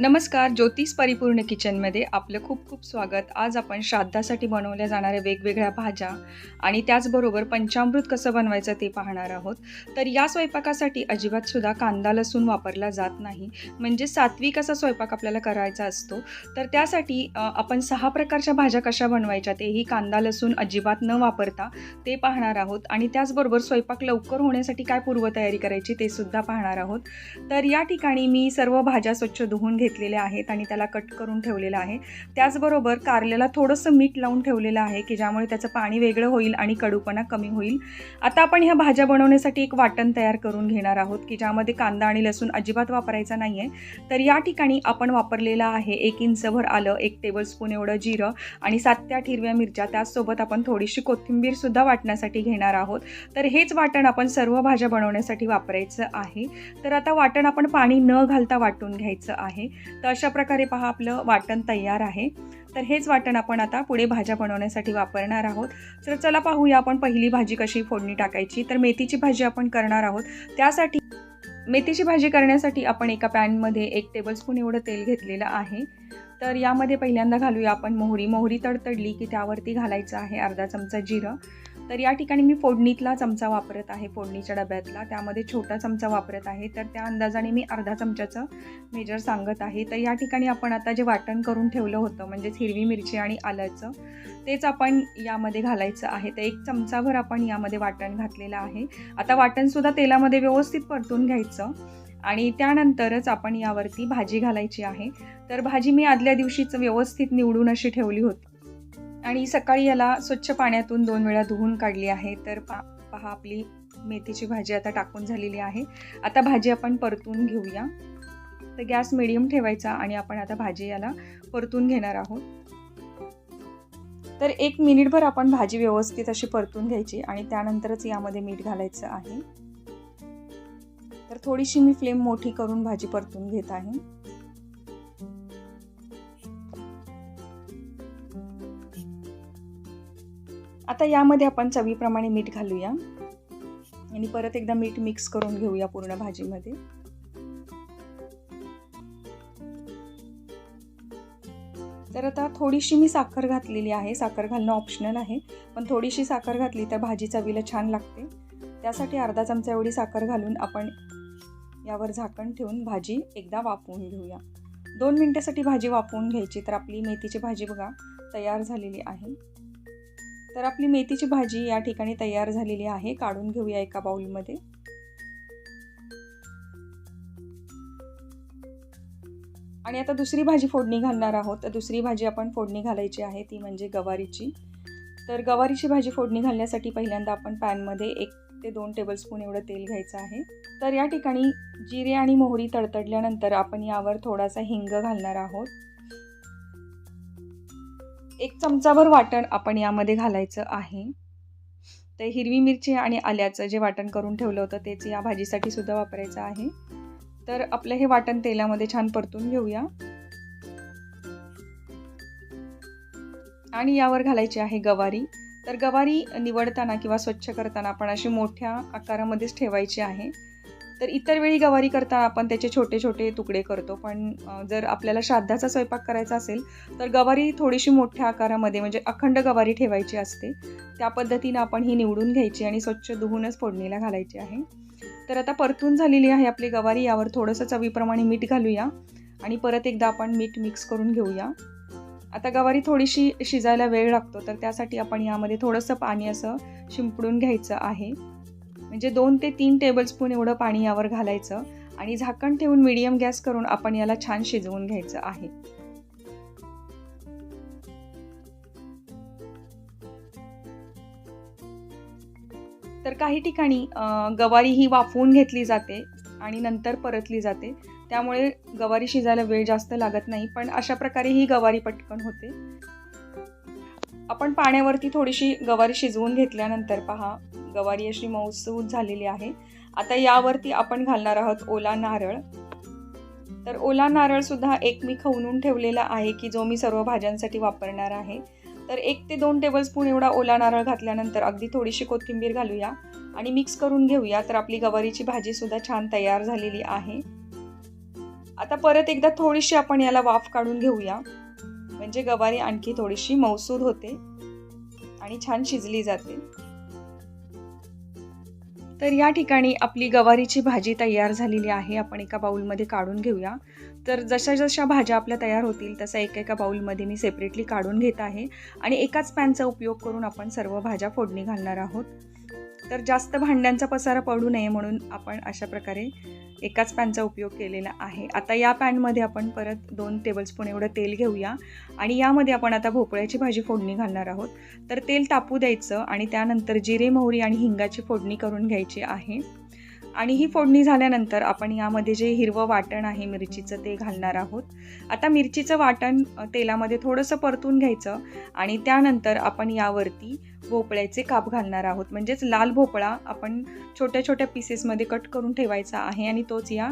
नमस्कार ज्योतिष परिपूर्ण किचनमध्ये आपलं खूप खूप स्वागत. आज आपण श्राद्धासाठी बनवल्या जाणाऱ्या वेगवेगळ्या भाज्या आणि त्याचबरोबर पंचामृत कसं बनवायचं ते पाहणार आहोत. तर या स्वयंपाकासाठी अजिबातसुद्धा कांदा लसूण वापरला जात नाही. म्हणजे सात्विक असा स्वयंपाक आपल्याला करायचा असतो. तर त्यासाठी आपण सहा प्रकारच्या भाज्या कशा बनवायच्या तेही कांदा लसूण अजिबात न वापरता ते पाहणार आहोत. आणि त्याचबरोबर स्वयंपाक लवकर होण्यासाठी काय पूर्वतयारी करायची ते सुद्धा पाहणार आहोत. तर या ठिकाणी मी सर्व भाज्या स्वच्छ धुवून घेतलेल्या आहेत आणि त्याला कट करून ठेवलेलं आहे. त्याचबरोबर कारल्याला थोडंसं मीठ लावून ठेवलेलं आहे की ज्यामुळे त्याचं पाणी वेगळं होईल आणि कडूपणा कमी होईल. आता आपण ह्या भाज्या बनवण्यासाठी एक वाटण तयार करून घेणार आहोत की ज्यामध्ये कांदा आणि लसूण अजिबात वापरायचा नाही आहे तर या ठिकाणी आपण वापरलेलं आहे एक इंचभर आलं एक टेबलस्पून एवढं जिरं आणि सात त्या आठ हिरव्या मिरच्या. त्याचसोबत आपण थोडीशी कोथिंबीरसुद्धा वाटण्यासाठी घेणार आहोत. तर हेच वाटण आपण सर्व भाज्या बनवण्यासाठी वापरायचं आहे. तर आता वाटण आपण पाणी न घालता वाटून घ्यायचं आहे. तर अशा प्रकारे पहा आपलं वाटण तयार आहे. तर हेच वाटण आपण आता पुढे भाज्या बनवण्यासाठी वापरणार आहोत. तर चला पाहूया आपण पहिली भाजी कशी फोडणी टाकायची. तर मेथीची भाजी आपण करणार आहोत. त्यासाठी मेथीची भाजी करण्यासाठी आपण एका पॅनमध्ये एक टेबलस्पून एवढं तेल घेतलेलं आहे. तर यामध्ये पहिल्यांदा घालूया आपण मोहरी. मोहरी तडतडली की त्यावरती घालायचं आहे अर्धा चमचा जिरं. तर या ठिकाणी मी फोडणीतला चमचा वापरत आहे फोडणीच्या डब्यातला. त्यामध्ये छोटा चमचा वापरत आहे. तर त्या अंदाजाने मी अर्धा चमच्याचं मेजर सांगत आहे. तर या ठिकाणी आपण आता जे वाटण करून ठेवलं होतं म्हणजेच हिरवी मिरची आणि आल्याचं तेच आपण यामध्ये घालायचं आहे. तर एक चमचाभर आपण यामध्ये वाटण घातलेलं आहे. आता वाटणसुद्धा तेलामध्ये व्यवस्थित परतून घ्यायचं आणि त्यानंतरच आपण यावरती भाजी घालायची आहे. तर भाजी मी आदल्या दिवशीच व्यवस्थित निवडून अशी ठेवली होती. आणि सकाळी याला स्वच्छ पाण्यातून दोन वेळा धुवून काढली आहे. तर पा पहा आपली मेथीची भाजी आता टाकून झालेली आहे. आता भाजी आपण परतून घेऊया. तर गॅस मिडियम ठेवायचा आणि आपण आता भाजी याला परतून घेणार आहोत. तर एक मिनिटभर आपण भाजी व्यवस्थित अशी परतून घ्यायची आणि त्यानंतरच यामध्ये मीठ घालायचं आहे. तर थोडीशी मी फ्लेम मोठी करून भाजी परतून घेत आहे. आता यामध्ये आपण चवीप्रमाणे मीठ घालूया. आणि परत एकदा मीठ मिक्स करून घेऊया पूर्ण भाजीमध्ये. तर आता थोडीशी मी साखर घातलेली आहे. साखर घालणं ऑप्शनल आहे. पण थोडीशी साखर घातली तर भाजी चवीला छान लागते. त्यासाठी अर्धा चमचा एवढी साखर घालून आपण यावर झाकण ठेवून भाजी एकदा वाफवून घेऊया. दोन मिनटासाठी भाजी वाफवून घ्यायची. तर आपली मेथीची भाजी बघा तयार झालेली आहे. तर आपली मेथीची भाजी या ठिकाणी तयार झालेली आहे. काढून घेऊया एका बाउलमध्ये. आणि आता दुसरी भाजी फोडणी घालणार आहोत. तर दुसरी भाजी आपण फोडणी घालायची आहे ती म्हणजे गवारीची. तर गवारीची भाजी फोडणी घालण्यासाठी पहिल्यांदा आपण पॅनमध्ये एक ते दोन टेबलस्पून एवढं तेल घ्यायचं आहे. तर या ठिकाणी जिरे आणि मोहरी तडतडल्यानंतर आपण यावर थोडासा हिंग घालणार आहोत. एक चमचाभर वाटण आपण यामध्ये घालायचं आहे. तर हिरवी मिरची आणि आल्याचं जे वाटण करून ठेवलं होतं तेच या भाजीसाठी सुद्धा वापरायचं आहे. तर आपलं हे वाटण तेलामध्ये छान परतून घेऊया. आणि यावर घालायची आहे गवारी. तर गवारी निवडताना किंवा स्वच्छ करताना आपण अशी मोठ्या आकारामध्येच ठेवायची आहे. तर इतर वेळी गवारी करता आपण त्याचे छोटे छोटे तुकडे करतो. पण जर आपल्याला श्राद्धाचा स्वयंपाक करायचा असेल तर गवारी थोडीशी मोठ्या आकारामध्ये म्हणजे अखंड गवारी ठेवायची असते. त्या पद्धतीनं आपण ही निवडून घ्यायची आणि स्वच्छ धुवूनच फोडणीला घालायची आहे. तर आता परतून झालेली आहे आपली गवारी. यावर थोडंसं चवीप्रमाणे मीठ घालूया आणि परत एकदा आपण मीठ मिक्स करून घेऊया. आता गवारी थोडीशी शिजायला वेळ लागतो तर त्यासाठी आपण यामध्ये थोडंसं पाणी असं शिंपडून घ्यायचं आहे. म्हणजे दोन ते तीन टेबलस्पून एवढं पाणी यावर घालायचं आणि झाकण ठेवून मीडियम गॅस करून आपण याला छान शिजवून घ्यायचं आहे. तर काही ठिकाणी गवारी ही वाफवून घेतली जाते आणि नंतर परतली जाते. त्यामुळे गवारी शिजायला वेळ जास्त लागत नाही पण अशा प्रकारे ही गवारी पटकन होते. आपण पाण्यावरती थोडीशी गवारी शिजवून घेतल्यानंतर पहा गवारी अशी मऊसूत झालेली आहे. आता यावरती आपण घालणार आहोत ओला नारळ. तर ओला नारळ सुद्धा एक मी खवणून ठेवलेला आहे की जो मी सर्व भाज्यांसाठी वापरणार आहे. तर एक ते दोन टेबलस्पून एवढा ओला नारळ घातल्यानंतर अगदी थोडीशी कोथिंबीर घालूया आणि मिक्स करून घेऊया. तर आपली गवारीची भाजीसुद्धा छान तयार झालेली आहे. आता परत एकदा थोडीशी आपण याला वाफ काढून घेऊया. म्हणजे गवारी आणखी थोडीशी मौसूद होते आणि छान शिजली जाते. तर या ठिकाणी आपली गवारीची भाजी तयार झालेली आहे. आपण एका बाउलमध्ये काढून घेऊया. तर जशा जशा भाज्या आपल्या तयार होतील तसा एका एका बाउलमध्ये मी सेपरेटली काढून घेत आहे. आणि एकाच पॅनचा उपयोग करून आपण सर्व भाज्या फोडणी घालणार आहोत. तर जास्त भांड्यांचा पसारा पडू नये म्हणून आपण अशा प्रकारे एकाच पॅनचा उपयोग केलेला आहे. आता या पॅनमध्ये आपण परत दोन टेबलस्पून एवढं तेल घेऊया. आणि यामध्ये आपण आता भोपळ्याची भाजी फोडणी घालणार आहोत. तर तेल तापू द्यायचं आणि त्यानंतर जिरे मोहरी आणि हिंगाची फोडणी करून घ्यायची आहे. आणि ही फोडणी झाल्यानंतर आपण यामध्ये जे हिरवं वाटण आहे मिरचीचं ते घालणार आहोत. आता मिरचीचं वाटण तेलामध्ये थोडंसं परतून घ्यायचं आणि त्यानंतर आपण यावरती भोपळ्याचे काप घालणार आहोत. म्हणजेच लाल भोपळा आपण छोट्या छोट्या पीसेसमध्ये कट करून ठेवायचा आहे आणि तोच या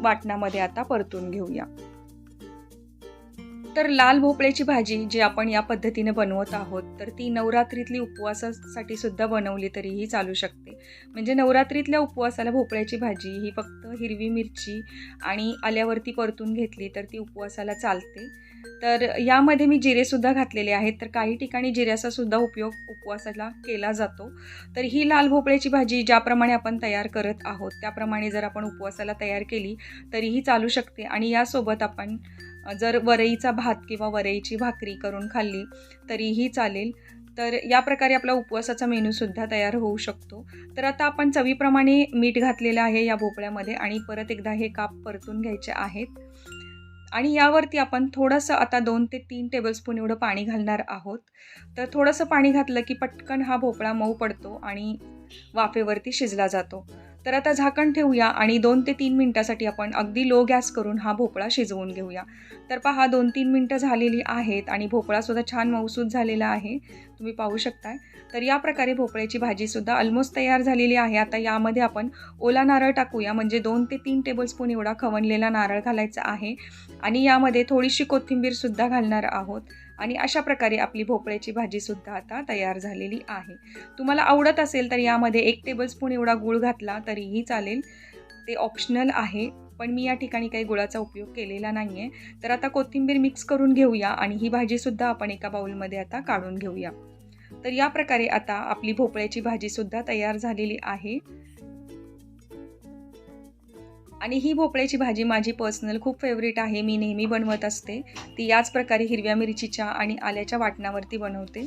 वाटणामध्ये आता परतून घेऊया. तर लाल भोपळ्याची भाजी जी आपण या पद्धतीने बनवत आहोत तर ती नवरात्रीतली उपवासासाठी सुद्धा बनवली तरीही चालू शकते. म्हणजे नवरात्रीतल्या उपवासाला भोपळ्याची भाजी ही फक्त हिरवी मिरची आणि आल्यावरती परतून घेतली तर ती उपवासाला चालते. तर यामध्ये मी जिरेसुद्धा घातलेले आहेत तर काही ठिकाणी जिऱ्याचा सुद्धा उपयोग उपवासाला केला जातो. तर ही लाल भोपळ्याची भाजी ज्याप्रमाणे आपण तयार करत आहोत त्याप्रमाणे जर आपण उपवासाला तयार केली तरीही चालू शकते आणि यासोबत आपण जर वरईचा भात किंवा वरईची भाकरी करून खाल्ली तरीही चालेल. तर या प्रकारे आपला उपवासाचा मेनूसुद्धा तयार होऊ शकतो. तर आता आपण चवीप्रमाणे मीठ घातलेलं आहे या भोपळ्यामध्ये आणि परत एकदा हे काप परतून घ्यायचे आहेत. आणि यावरती आपण थोडंसं आता दोन ते तीन टेबलस्पून एवढं पाणी घालणार आहोत. तर थोडंसं पाणी घातलं की पटकन हा भोपळा मऊ पडतो आणि वाफेवरती शिजला जातो. तर आता झाकण ठेवूया आणि दोन ते तीन मिनटासाठी आपण अगदी लो गॅस करून हा भोपळा शिजवून घेऊया. तर पहा दोन तीन मिनटं झालेली आहेत आणि भोपळासुद्धा छान मऊसूद झालेला आहे. तुम्ही पाहू शकताय. तर या प्रकारे भोपळ्याची भाजीसुद्धा ऑलमोस्ट तयार झालेली आहे. आता यामध्ये आपण ओला नारळ टाकूया. म्हणजे दोन ते तीन टेबलस्पून एवढा खवणलेला नारळ घालायचा आहे. आणि यामध्ये थोडीशी कोथिंबीरसुद्धा घालणार आहोत. आणि अशा प्रकारे आपली भोपळ्याची भाजीसुद्धा आता तयार झालेली आहे. तुम्हाला आवडत असेल तर यामध्ये एक टेबलस्पून एवढा गूळ घातला तरीही चालेल. ते ऑप्शनल आहे पण मी या ठिकाणी काही गुळाचा उपयोग केलेला नाही आहे तर आता कोथिंबीर मिक्स करून घेऊया आणि ही भाजीसुद्धा आपण एका बाऊलमध्ये आता काढून घेऊया. तर या प्रकारे आता आपली भोपळ्याची भाजीसुद्धा तयार झालेली आहे. आणि ही भोपळ्याची भाजी माझी पर्सनल खूप फेवरेट आहे. मी नेहमी बनवत असते. ती याच प्रकारे हिरव्या मिरचीच्या आणि आल्याच्या वाटणावरती बनवते.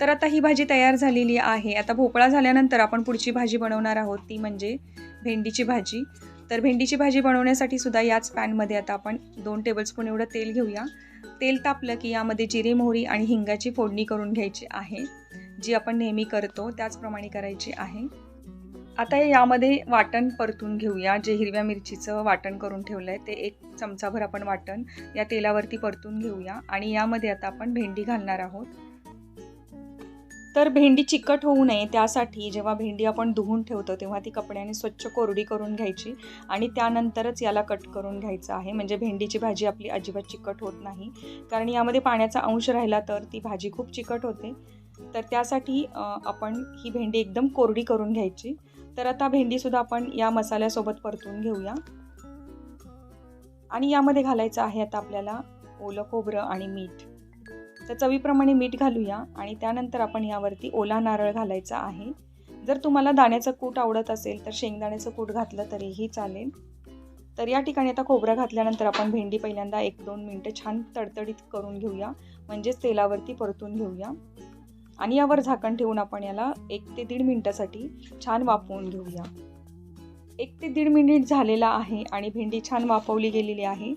तर आता ही भाजी तयार झालेली आहे. आता भोपळा झाल्यानंतर आपण पुढची भाजी बनवणार आहोत. ती म्हणजे भेंडीची भाजी. तर भेंडीची भाजी बनवण्यासाठी सुद्धा याच पॅनमध्ये आता आपण दोन टेबलस्पून एवढं तेल घेऊया. तेल तापलं की यामध्ये जिरे मोहरी आणि हिंगाची फोडणी करून घ्यायची आहे. जी आपण नेहमी करतो त्याचप्रमाणे करायची आहे. आता यामध्ये वाटण परतून घेऊया. जे हिरव्या मिरचीचं वाटण करून ठेवलं आहे ते एक चमचाभर आपण वाटण या तेलावरती परतून घेऊया. आणि यामध्ये आता आपण भेंडी घालणार आहोत. तर भेंडी चिकट होऊ नये त्यासाठी जेव्हा भेंडी आपण धुवून ठेवतो तेव्हा ती कपड्याने स्वच्छ कोरडी करून घ्यायची आणि त्यानंतरच याला कट करून घ्यायचं आहे. म्हणजे भेंडीची भाजी आपली अजिबात चिकट होत नाही. कारण यामध्ये पाण्याचा अंश राहिला तर ती भाजी खूप चिकट होते. तर त्यासाठी आपण ही भेंडी एकदम कोरडी करून घ्यायची. तर आता भेंडीसुद्धा आपण या मसाल्यासोबत परतून घेऊया. आणि यामध्ये घालायचं आहे आता आपल्याला ओलं खोबरं आणि मीठ. तर चवीप्रमाणे मीठ घालूया आणि त्यानंतर आपण यावरती ओला नारळ घालायचा आहे. जर तुम्हाला दाण्याचं कूट आवडत असेल तर शेंगदाण्याचं कूट घातलं तरीही चालेल. तर या ठिकाणी आता खोबरं घातल्यानंतर आपण भेंडी पहिल्यांदा एक दोन मिनटं छान तडतडीत करून घेऊया. म्हणजेच तेलावरती परतून घेऊया. आणि यावर झाकण ठेवून आपण याला एक ते दीड मिनटासाठी छान वाफवून घेऊया. एक ते दीड मिनिट झालेला आहे आणि भेंडी छान वाफवली गेलेली आहे.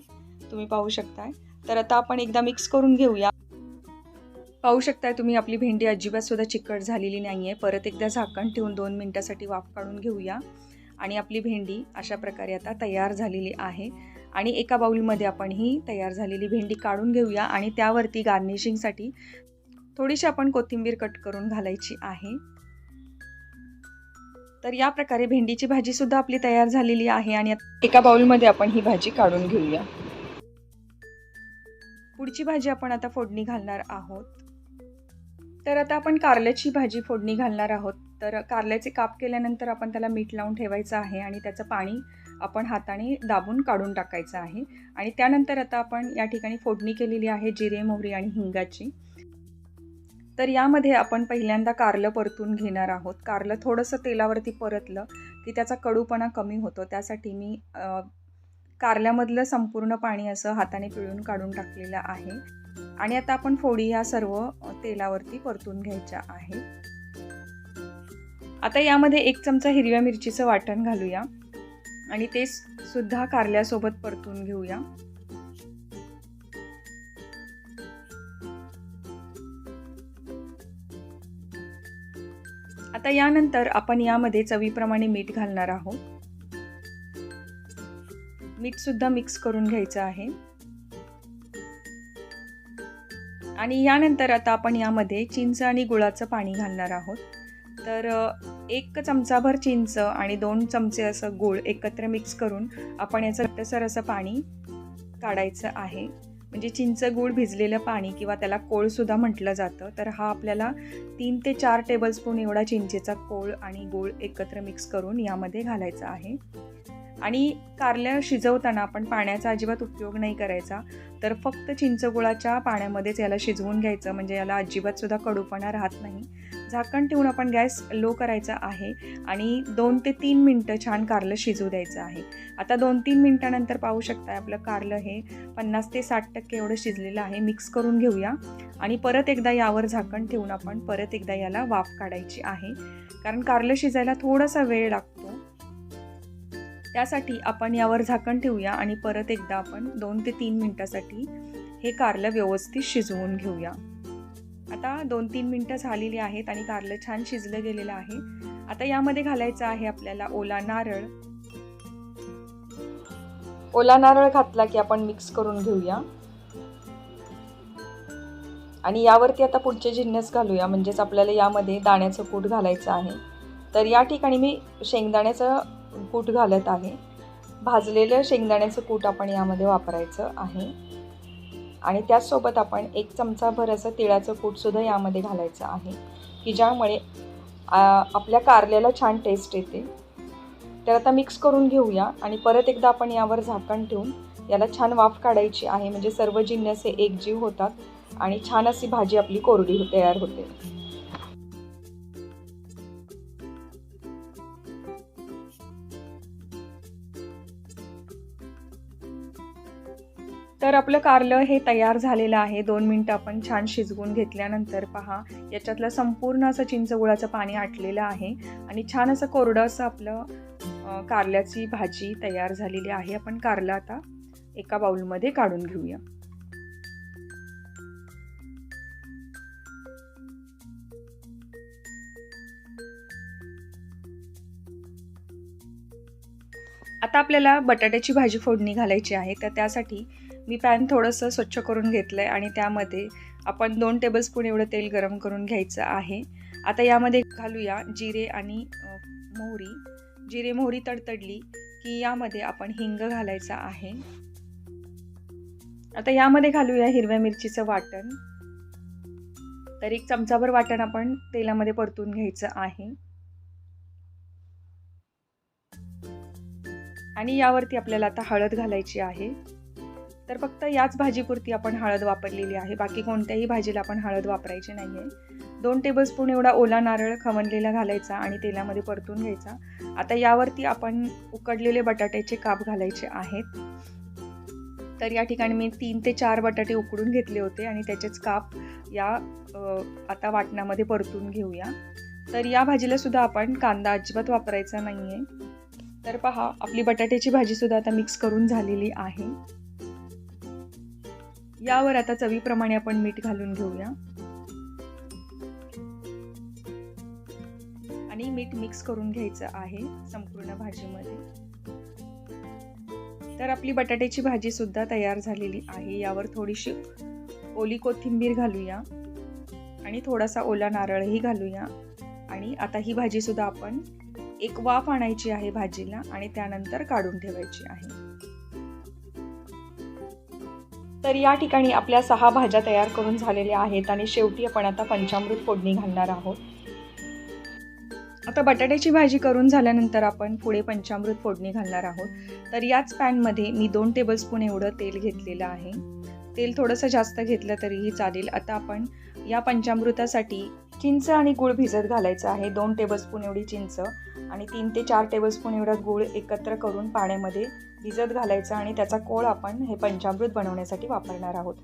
तुम्ही पाहू शकताय. तर आता आपण एकदा मिक्स करून घेऊया. पाहू शकताय तुम्ही आपली भेंडी अजिबात सुद्धा चिकट झालेली नाही आहे परत एकदा झाकण ठेवून दोन मिनटासाठी वाफ काढून घेऊया. आणि आपली भेंडी अशा प्रकारे आता तयार झालेली आहे. आणि एका बाउलमध्ये आपण ही तयार झालेली भेंडी काढून घेऊया आणि त्यावरती गार्निशिंगसाठी थोडीशी आपण कोथिंबीर कट करून घालायची आहे. तर या प्रकारे भेंडीची भाजी सुद्धा आपली तयार झालेली आहे आणि एका बाउलमध्ये आपण ही भाजी काढून घेऊया. पुढची भाजी आपण आता फोडणी घालणार आहोत. तर आता आपण कारल्याची भाजी फोडणी घालणार आहोत. तर कारल्याचे काप केल्यानंतर आपण त्याला मीठ लावून ठेवायचं आहे आणि त्याचं पाणी आपण हाताने दाबून काढून टाकायचं आहे. आणि त्यानंतर आता आपण या ठिकाणी फोडणी केलेली आहे जिरे मोहरी आणि हिंगाची. तर यामध्ये आपण पहिल्यांदा कारलं परतून घेणार आहोत. कारलं थोडंसं तेलावरती परतलं की त्याचा कडूपणा कमी होतो. त्यासाठी मी कारल्यामधलं संपूर्ण पाणी असं हाताने पिळून काढून टाकलेलं आहे. आणि आता आपण फोडी ह्या सर्व तेलावरती परतून घ्यायच्या आहे. आता यामध्ये एक चमचा हिरव्या मिरचीचं वाटण घालूया. आणि ते सुद्धा कारल्यासोबत परतून घेऊया. आता यानंतर आपण यामध्ये चवीप्रमाणे मीठ घालणार आहोत. मीठ सुद्धा मिक्स करून घ्यायचं आहे. आणि यानंतर आता आपण यामध्ये चिंच आणि गुळाचं पाणी घालणार आहोत. तर एक चमचाभर चिंच आणि दोन चमचे असं गूळ एकत्र मिक्स करून आपण याचं घट्टसर असं पाणी काढायचं आहे. म्हणजे चिंच गूळ भिजलेलं पाणी किंवा त्याला कोळसुद्धा म्हटलं जातं. तर हा आपल्याला तीन ते चार टेबलस्पून एवढा चिंचेचा कोळ आणि गूळ एकत्र मिक्स करून यामध्ये घालायचा आहे. आणि कारल्या शिजवताना आपण पाण्याचा अजिबात उपयोग नाही करायचा. तर फक्त चिंचगुळाच्या पाण्यामध्येच याला शिजवून घ्यायचं. म्हणजे याला अजिबातसुद्धा कडूपणा राहत नाही. झाकण ठेवून आपण गॅस लो करायचा आहे आणि दोन ते तीन मिनटं छान कारलं शिजू द्यायचं आहे. आता दोन तीन मिनटानंतर पाहू शकता आपलं कारलं हे पन्नास ते साठ टक्के एवढं शिजलेलं आहे. मिक्स करून घेऊया. आणि परत एकदा यावर झाकण ठेवून आपण परत एकदा याला वाफ काढायची आहे. कारण कारलं शिजायला थोडासा वेळ लागतो. त्यासाठी आपण यावर झाकण ठेवूया आणि परत एकदा आपण दोन ते तीन मिनटासाठी हे कारलं व्यवस्थित शिजवून घेऊया. आता दोन तीन मिनटं झालेली आहेत आणि कारलं छान शिजलं गेलेलं आहे. आता यामध्ये घालायचं आहे आपल्याला ओला नारळ. ओला नारळ घातला की आपण मिक्स करून घेऊया. आणि यावरती आता पुढचे जिन्नस घालूया म्हणजेच आपल्याला यामध्ये दाण्याचं कूट घालायचं आहे. तर या ठिकाणी मी शेंगदाण्याचं कूट घालत आहे. भाजलेलं शेंगदाण्याचं कूट आपण यामध्ये वापरायचं आहे. आणि त्याचसोबत आपण एक चमचाभर असं तिळाचं कूटसुद्धा यामध्ये घालायचं आहे की ज्यामुळे आपल्या कारल्याला छान टेस्ट येते. तर आता मिक्स करून घेऊया आणि परत एकदा आपण यावर झाकण ठेवून याला छान वाफ काढायची आहे म्हणजे सर्व जिन्नस हे एकजीव होतात आणि छान अशी भाजी आपली कोरडी तयार होते. तर आपलं कारलं हे तयार झालेलं आहे. दोन मिनटं आपण छान शिजवून घेतल्यानंतर पहा याच्यातलं संपूर्ण असं चिंचगुळाचं पाणी आटलेलं आहे आणि छान असं कोरडं असं आपलं कारल्याची भाजी तयार झालेली आहे. आपण कारलं आता एका बाउलमध्ये काढून घेऊया. आता आपल्याला बटाट्याची भाजी फोडणी घालायची आहे. तर त्यासाठी मी पॅन थोडंसं स्वच्छ करून घेतलं आहे आणि त्यामध्ये आपण दोन टेबलस्पून एवढं तेल गरम करून घ्यायचं आहे. आता यामध्ये घालूया जिरे आणि मोहरी. जिरे मोहरी तडतडली की यामध्ये आपण हिंग घालायचं आहे. आता यामध्ये घालूया हिरव्या मिरचीचं वाटण. तर एक चमचाभर वाटण आपण तेलामध्ये परतून घ्यायचं आहे. आणि यावरती आपल्याला आता हळद घालायची आहे. तर फक्त याच भाजीपुरती आपण हळद वापरलेली आहे. बाकी कोणत्याही भाजीला आपण हळद वापरायची नाही आहे दोन टेबलस्पून एवढा ओला नारळ खवणलेला घालायचा आणि तेलामध्ये परतून घ्यायचा. आता यावरती आपण उकडलेले बटाट्याचे काप घालायचे आहेत. तर या ठिकाणी मी तीन ते चार बटाटे उकडून घेतले होते आणि त्याचेच काप या आता वाटणामध्ये परतून घेऊया. तर या भाजीला सुद्धा आपण कांदा अजिबात वापरायचा नाही आहे तर पहा आपली बटाट्याची भाजीसुद्धा आता मिक्स करून झालेली आहे. यावर आता चवीप्रमाणे आपण मीठ घालून घेऊया. आणि मीठ मिक्स करून घ्यायचं आहे संपूर्ण भाजीमध्ये. तर आपली बटाट्याची भाजी सुद्धा तयार झालेली आहे. यावर थोडीशी ओली कोथिंबीर घालूया. आणि थोडासा ओला नारळही घालूया. आणि आता ही भाजी सुद्धा आपण एक वाफ आणायची आहे भाजीला आणि त्यानंतर काढून ठेवायची आहे. तर या ठिकाणी आपल्या सहा भाज्या तयार करून झालेल्या आहेत आणि शेवटी आपण आता पंचामृत फोडणी घालणार आहोत. आता बटाट्याची भाजी करून झाल्यानंतर आपण पुढे पंचामृत फोडणी घालणार आहोत. तर याच पॅनमध्ये मी दोन टेबलस्पून एवढं तेल घेतलेलं आहे. तेल थोडंसं जास्त घेतलं तरीही चालेल. आता आपण या पंचामृतासाठी चिंच आणि गूळ भिजत घालायचं आहे. दोन टेबलस्पून एवढी चिंच आणि तीन ते चार टेबलस्पून एवढा गूळ एकत्र करून पाण्यामध्ये भिजत घालायचं आणि त्याचा कोळ आपण हे पंचामृत बनवण्यासाठी वापरणार आहोत.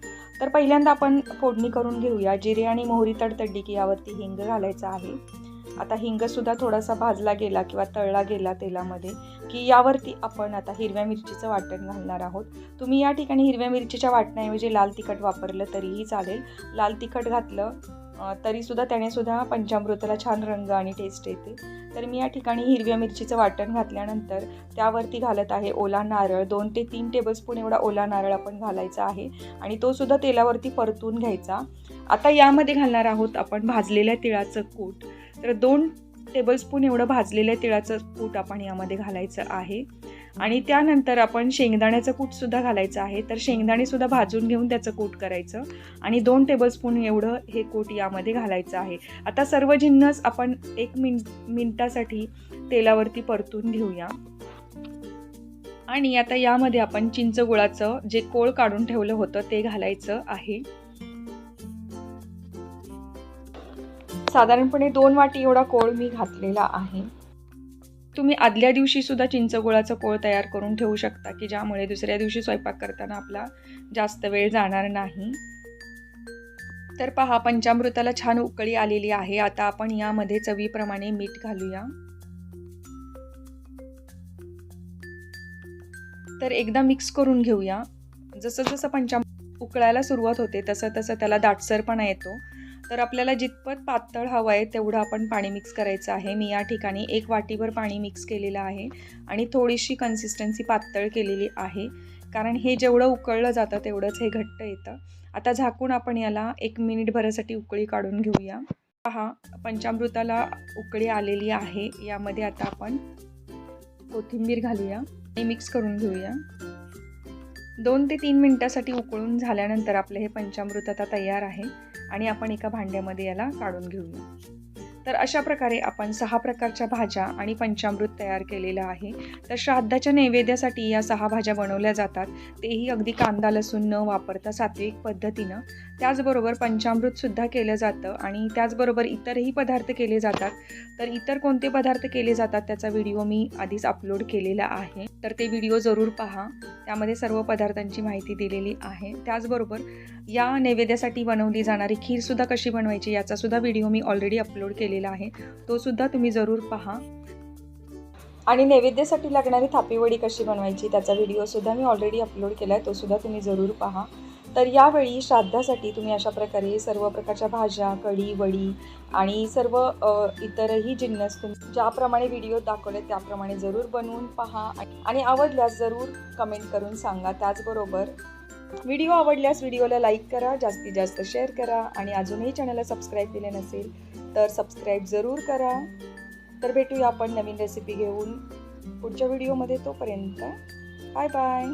तर पहिल्यांदा आपण फोडणी करून घेऊया. जिरे आणि मोहरी तडतडली की यावरती हिंग घालायचा आहे. आता हिंगसुद्धा थोडासा भाजला गेला किंवा तळला गेला तेलामध्ये की यावरती आपण आता हिरव्या मिरचीचं वाटण घालणार आहोत. तुम्ही या ठिकाणी हिरव्या मिरचीच्या वाटण्याऐवजी लाल तिखट वापरलं तरीही चालेल. लाल तिखट घातलं तरीसुद्धा तरीसुद्धा त्यानेसुद्धा पंचामृताला छान रंग आणि टेस्ट येते. तर मी या ठिकाणी हिरव्या मिरचीचं वाटण घातल्यानंतर त्यावरती घालत आहे ओला नारळ. दोन ते तीन टेबलस्पून एवढा ओला नारळ आपण घालायचा आहे आणि तो सुद्धा तेलावरती परतून घ्यायचा. आता यामध्ये घालणार आहोत आपण भाजलेल्या तिळाचं कूट. तर दोन टेबलस्पून एवढं भाजलेल्या तिळाचं कूट आपण यामध्ये घालायचं आहे. आणि त्यानंतर आपण शेंगदाण्याचं कूटसुद्धा घालायचं आहे. तर शेंगदाणेसुद्धा भाजून घेऊन त्याचं कूट करायचं. आणि दोन टेबलस्पून एवढं हे कूट यामध्ये घालायचं आहे. आता सर्व जिन्नस आपण एक मिन मिनटासाठी तेलावरती परतून घेऊया. आणि आता यामध्ये आपण चिंच गुळाचं जे कोळ काढून ठेवलं होतं ते घालायचं आहे. साधारणपणे दोन वाटी एवढा कोळ मी घातलेला आहे. तुम्ही आदल्या दिवशी सुद्धा चिंचगुळाचं कोळ तयार करून ठेवू शकता की ज्यामुळे दुसऱ्या दिवशी स्वयंपाक करताना आपला जास्त वेळ जाणार नाही. तर पहा पंचामृताला छान उकळी आलेली आहे. आता आपण यामध्ये चवीप्रमाणे मीठ घालूया. तर एकदा मिक्स करून घेऊया. जसं जसं पंचाम उकळायला सुरुवात होते तसं तसं त्याला दाटसरपणा येतो. तर आपल्याला जितपत पातळ हवं आहे तेवढं आपण पाणी मिक्स करायचं आहे. मी या ठिकाणी एक वाटीभर पाणी मिक्स केलेलं आहे आणि थोडीशी कन्सिस्टन्सी पातळ केलेली आहे. कारण हे जेवढं उकळलं जातं तेवढंच हे घट्ट येतं. आता झाकून आपण याला एक मिनिटभरासाठी उकळी काढून घेऊया. पहा पंचामृताला उकळी आलेली आहे. यामध्ये आता आपण कोथिंबीर घालूया आणि मिक्स करून घेऊया. दोन ते तीन मिनटासाठी उकळून झाल्यानंतर आपलं हे पंचामृत आता तयार आहे. आणि आपण एका भांड्यामध्ये याला काढून घेऊया. तर अशा प्रकारे आपण सहा प्रकारच्या भाज्या आणि पंचामृत तयार केलेलं आहे. तर श्राद्धाच्या नैवेद्यासाठी या सहा भाज्या बनवल्या जातात. तेही अगदी कांदा लसूण न वापरता सात्विक पद्धतीनं. त्याचबरोबर पंचामृतसुद्धा केलं जातं आणि त्याचबरोबर इतरही पदार्थ केले जातात. तर इतर कोणते पदार्थ केले जातात त्याचा व्हिडिओ मी आधीच अपलोड केलेला आहे. तर ते व्हिडिओ जरूर पहा. त्यामध्ये सर्व पदार्थांची माहिती दिलेली आहे. त्याचबरोबर या नैवेद्यासाठी बनवली जाणारी खीरसुद्धा कशी बनवायची याचासुद्धा व्हिडिओ मी ऑलरेडी अपलोड केले केलेला आहे. तो सुद्धा तुम्ही जरूर पहा. आणि नैवेद्यासाठी लागणारी थापीवडी कशी बनवायची त्याचा व्हिडिओसुद्धा मी ऑलरेडी अपलोड केला आहे तोसुद्धा तुम्ही जरूर पहा. तर यावेळी श्राद्धासाठी तुम्ही अशा प्रकारे सर्व प्रकारच्या भाज्या कढी वडी आणि सर्व इतरही जिन्नस तुम्ही ज्याप्रमाणे व्हिडिओ दाखवले त्याप्रमाणे जरूर बनवून पहा आणि आवडल्यास जरूर कमेंट करून सांगा. त्याचबरोबर व्हिडिओ आवडल्यास व्हिडिओला लाईक करा जास्तीत जास्त शेअर करा आणि अजूनही चॅनलला सबस्क्राईब केले नसेल तर सबस्क्राईब जरूर करा. तर भेटूया आपण नवीन रेसिपी घेऊन पुढच्या व्हिडिओमध्ये तोपर्यंत. Bye bye